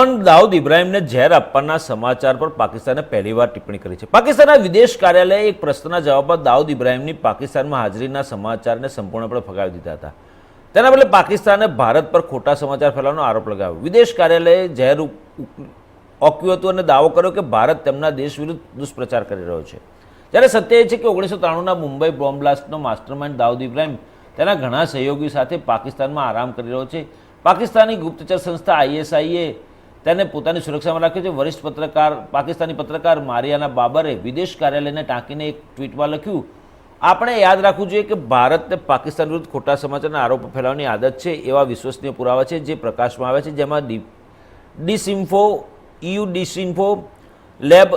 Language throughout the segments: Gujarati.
ડોન દાઉદ ઇબ્રાહિમને ઝેર આપવાના સમાચાર પર પાકિસ્તાને પહેલીવાર ટિપ્પણી કરી છે. પાકિસ્તાનના વિદેશ કાર્યાલયે એક પ્રશ્નના જવાબમાં દાઉદ ઇબ્રાહીમની પાકિસ્તાનમાં હાજરીના સમાચારને સંપૂર્ણપણે ફગાવી દીધા હતા. તેના બદલે પાકિસ્તાને ભારત પર ખોટા સમાચાર ફેલાવવાનો આરોપ લગાવ્યો. વિદેશ કાર્યાલયે ઝેર ઓક્યું હતું અને દાવો કર્યો કે ભારત તેમના દેશ વિરુદ્ધ દુષ્પ્રચાર કરી રહ્યો છે. જ્યારે સત્ય એ છે કે ઓગણીસો ત્રાણુંના મુંબઈ બોમ્બ બ્લાસ્ટનો માસ્ટરમાઇન્ડ દાઉદ ઇબ્રાહીમ તેના ઘણા સહયોગીઓ સાથે પાકિસ્તાનમાં આરામ કરી રહ્યો છે. પાકિસ્તાની ગુપ્તચર સંસ્થા આઈએસઆઈએ તેને પોતાની સુરક્ષામાં રાખ્યો છે. વરિષ્ઠ પત્રકાર, પાકિસ્તાની પત્રકાર મારિયાના બાબરે વિદેશ કાર્યાલયને ટાંકીને એક ટ્વીટમાં લખ્યું, આપણે યાદ રાખવું જોઈએ કે ભારતને પાકિસ્તાન વિરુદ્ધ ખોટા સમાચારના આરોપો ફેલાવવાની આદત છે, એવા વિશ્વસનીય પુરાવા છે જે પ્રકાશમાં આવે છે. જેમાં D, disinfo EU disinfo lab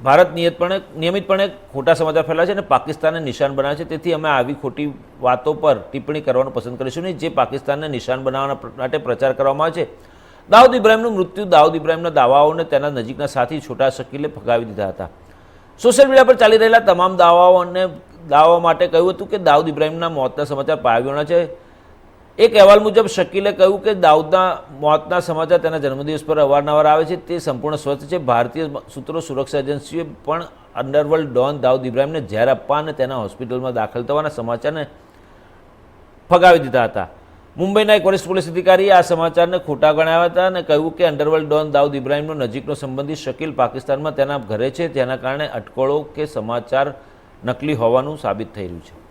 Bharat નિયતપણે, નિયમિતપણે ખોટા સમાચાર ફેલાવે છે અને પાકિસ્તાનને નિશાન બનાવે છે. તેથી અમે આવી ખોટી વાતો પર ટિપ્પણી કરવાનું પસંદ કરીશું નહીં. જે પાકિસ્તાનને નિશાન બનાવવા માટે પ્રચાર કરવામાં આવે છે દાઉદ ઇબ્રાહીમનું મૃત્યુ, દાઉદ ઇબ્રાહીમના દાવાઓને તેના નજીકના સાથી છોટા શકીલે ફગાવી દીધા હતા. સોશિયલ મીડિયા પર ચાલી રહેલા તમામ દાવાઓને દાવા માટે કહ્યું હતું કે દાઉદ ઇબ્રાહીમના મોતના સમાચાર પાવ્યોના છે. એક અહેવાલ મુજબ શકીલે કહ્યું કે દાઉદના મોતના સમાચાર તેના જન્મદિવસ પર અવારનવાર આવે છે. તે સંપૂર્ણ સ્વચ્છ છે. ભારતીય સૂત્રો સુરક્ષા એજન્સીઓએ પણ અંડરવર્લ્ડ ડોન દાઉદ ઇબ્રાહીમને ઝેર આપવા અને તેના હોસ્પિટલમાં દાખલ થવાના સમાચારને ફગાવી દીધા હતા. મુંબઈના એક વરિષ્ઠ પોલીસ અધિકારીએ આ સમાચારને ખોટા ગણાવ્યા હતા અને કહ્યું કે અંડરવર્લ્ડ ડોન દાઉદ ઇબ્રાહીમનો નજીકનો સંબંધી શકીલ પાકિસ્તાનમાં તેના ઘરે છે. જેના કારણે અટકળો કે સમાચાર નકલી હોવાનું સાબિત થઈ રહ્યું છે.